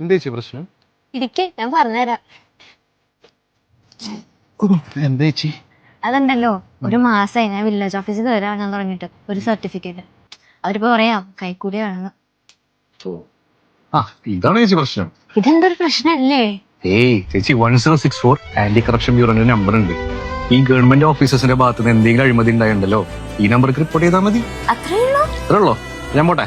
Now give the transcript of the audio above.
എന്താ ചേച്ചി പ്രശ്നം? ഇരിക്കെ ഞാൻ പറഞ്ഞുതരാം. എന്താ ചേച്ചി? അതുണ്ടല്ലോ ഒരു മാസമായി ഞാൻ വില്ലേജ് ഓഫീസിൽ വരാൻ തുടങ്ങിട്ട് തുടങ്ങിയിട്ട്. ഒരു സർട്ടിഫിക്കറ്റ് അവരിപ്പോ പറയാം കൈക്കൂലി വേണം. ആ ഇതാണ് ചേച്ചി പ്രശ്നം. ഇതെന്തൊരു പ്രശ്നമല്ലേ ഏയ് ചേച്ചി one zero six four anti corruption ബ്യൂറോന്റെ number ഉണ്ട്. ഈ ഗവൺമെന്റ് ഓഫീസേഴ്സിന്റെ ഭാഗത്ത് നിന്ന് എന്തെങ്കിലും അഴിമതി ഉണ്ടായിട്ടുണ്ടല്ലോ ഈ നമ്പർക്ക് റിപ്പോർട്ട് ചെയ്താൽ മതി. അത്രേ ഉള്ളൂ? അത്രേ ഉള്ളോ. ഞാൻ പോട്ടെ.